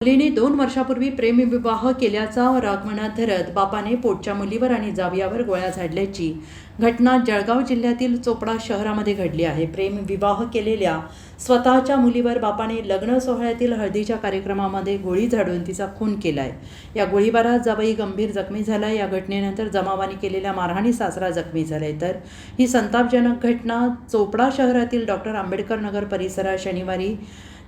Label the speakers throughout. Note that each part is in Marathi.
Speaker 1: मुलीने दोन वर्षापूर्वी प्रेमविवाह केल्याचा राग मनात धरत बापाने पोटच्या मुलीवर आणि जावयावर गोळ्या झाडल्याची घटना जळगाव जिल्ह्यातील चोपडा शहरामध्ये घडली आहे. प्रेमविवाह केलेल्या स्वतःच्या मुलीवर बापाने लग्न सोहळ्यातील हळदीच्या कार्यक्रमामध्ये गोळी झाडून तिचा खून केलाय. या गोळीबारात जावई गंभीर जखमी झाला या घटनेनंतर जमावाने केलेल्या मारहाणी सासरा जखमी झालाय. तर ही संतापजनक घटना चोपडा शहरातील डॉक्टर आंबेडकर नगर परिसरात शनिवारी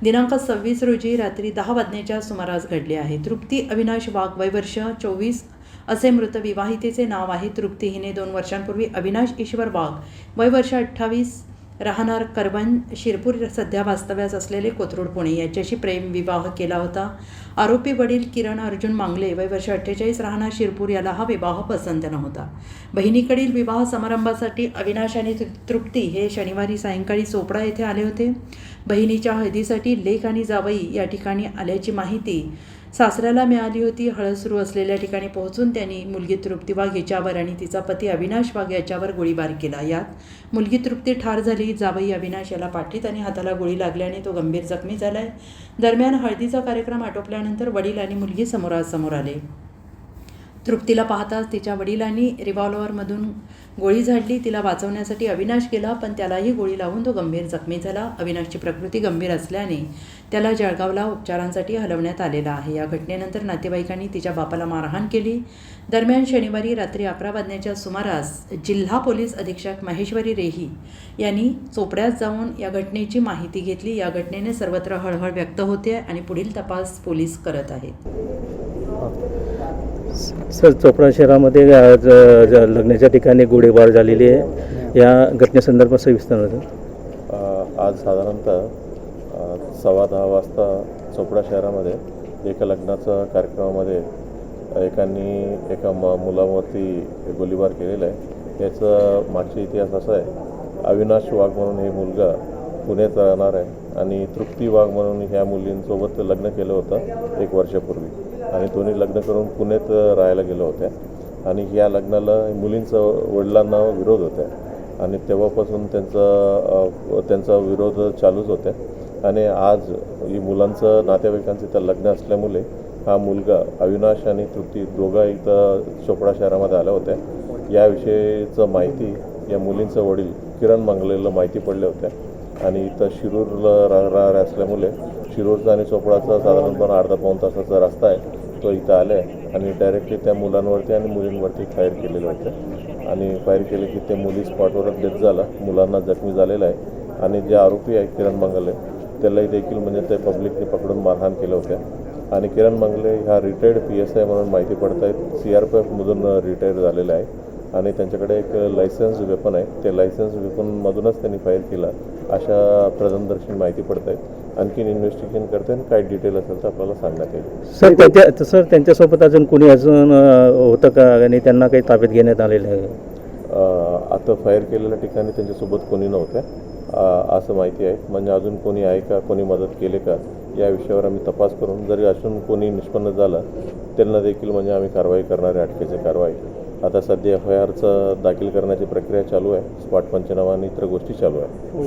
Speaker 1: दिनांक सव्वीस रोजी रात्री दहा वाजण्याच्या सुमारास घडली आहे. तृप्ती अविनाश वाघ वयवर्ष चोवीस असे मृत विवाहितेचे नाव आहे. तृप्ती हिने दोन वर्षांपूर्वी अविनाश ईश्वर वाघ वयवर्ष अठ्ठावीस राहणार करवण शिरपूर सध्या वास्तव्यास असलेले कोथरूड पुणे याच्याशी प्रेम विवाह केला होता. आरोपी वडील किरण अर्जुन मांगले वय वर्ष अठ्ठेचाळीस राहणार शिरपूर याला हा विवाह पसंत नव्हता. बहिणीकडील विवाह समारंभासाठी अविनाश आणि तृप्ती हे शनिवारी सायंकाळी चोपडा येथे आले होते. बहिणीच्या हळदीसाठी लेख आणि जावई या ठिकाणी आल्याची माहिती सासऱ्याला मिळाली होती. हळद सुरू असलेल्या ठिकाणी पोहोचून त्यांनी मुलगी तृप्ती वाघ याच्यावर आणि तिचा पती अविनाश वाघ याच्यावर गोळीबार केला. यात मुलगी तृप्ती ठार झाली जावई अविनाश याला पाठीत आणि हाताला गोळी लागल्याने तो गंभीर जखमी झालाय. दरम्यान हळदीचा कार्यक्रम आटोपल्याने त्यानंतर वडील आणि मुलगी समोरासमोर आले. तृप्तीला पाहताच तिच्या वडिलांनी रिव्हॉल्व्हरमधून गोळी झाडली. तिला वाचवण्यासाठी अविनाश गेला पण त्यालाही गोळी लावून तो गंभीर जखमी झाला. अविनाशची प्रकृती गंभीर असल्याने त्याला जळगावला उपचारांसाठी हलवण्यात आलेला आहे. या घटनेनंतर नातेवाईकांनी तिच्या बापाला मारहाण केली. दरम्यान शनिवारी रात्री अकरा वाजण्याच्या सुमारास जिल्हा पोलीस अधीक्षक महेश्वरी रेही यांनी चोपड्यात जाऊन या घटनेची माहिती घेतली. या घटनेने सर्वत्र हळहळ व्यक्त होते आणि पुढील तपास पोलीस करत आहेत.
Speaker 2: सर चोपडा शहरामध्ये आज लग्नाच्या ठिकाणी गोळीबार झालेली आहे. या घटनेसंदर्भात सविस्तर
Speaker 3: आज साधारणतः सव्वा दहा वाजता चोपडा शहरामध्ये एका लग्नाच्या कार्यक्रमामध्ये एकांनी एका म मुलावरती गोळीबार केलेला आहे. याचा मागचा इतिहास असा आहे अविनाश वाघ म्हणून हे मुलगा पुण्यात राहणार आहे आणि तृप्ती वाघ म्हणून ह्या मुलींसोबत लग्न केलं होतं एक वर्षापूर्वी. आणि दोन्ही लग्न करून पुण्यात राहायला गेलो होत्या आणि या लग्नाला मुलींचं वडिलांना विरोध होता. आणि तेव्हापासून त्यांचा त्यांचा विरोध चालूच होता. आणि आज ही मुलांचं नातेवाईकांचं इथं लग्न असल्यामुळे हा मुलगा अविनाश आणि तृप्ती दोघा इथं चोपडा शहरामध्ये आल्या होत्या. याविषयीचं माहिती या मुलींचं वडील किरण मंगलेला माहिती पडल्या होत्या. आणि इथं शिरूरला राहणार असल्यामुळे शिरूरचा आणि चोपडाचा साधारणपणे अर्धा पाऊण तासाचा रस्ता आहे. तो इथं आला आहे आणि डायरेक्टली त्या मुलांवरती आणि मुलींवरती फायर केलेलं होतं. आणि फायर केले की ते मुली स्पॉटवरच डेथ झाला. मुलांना जखमी झालेला आहे. आणि जे आरोपी आहे किरण मंगले त्यालाही देखील म्हणजे ते पब्लिकने पकडून मारहाण केलं होत्या आणि किरण मंगले ह्या रिटायर्ड पी एस आय म्हणून माहिती पडत आहेत सी आर पी एफमधून रिटायर झालेला आहे. आणि त्यांच्याकडे एक लायसन्स वेपन आहे. ते लायसन्स वेपनमधूनच त्यांनी फायर केला. अशा प्रथमदर्शी माहिती पडत आहेत. आणखीन इन्व्हेस्टिगेशन करते आणि काय डिटेल असेल तर आपल्याला सांगण्यात येईल.
Speaker 2: सर त्यांच्या सर त्यांच्यासोबत अजून कोणी अजून होतं का? आणि त्यांना काही ताब्यात घेण्यात आलेलं आहे?
Speaker 3: आता फायर केलेल्या ठिकाणी त्यांच्यासोबत कोणी नव्हतं. असं माहिती आहे. म्हणजे अजून कोणी आहे का? कोणी मदत केली का? या विषयावर आम्ही तपास करून जरी अजून कोणी निष्पन्न झालं त्यांना देखील म्हणजे आम्ही कारवाई करणार आहे अटकेची कारवाई. आता सध्या एफ आय आरचं दाखल करण्याची प्रक्रिया चालू आहे. स्पॉट पंचनामा आणि इतर गोष्टी चालू आहे.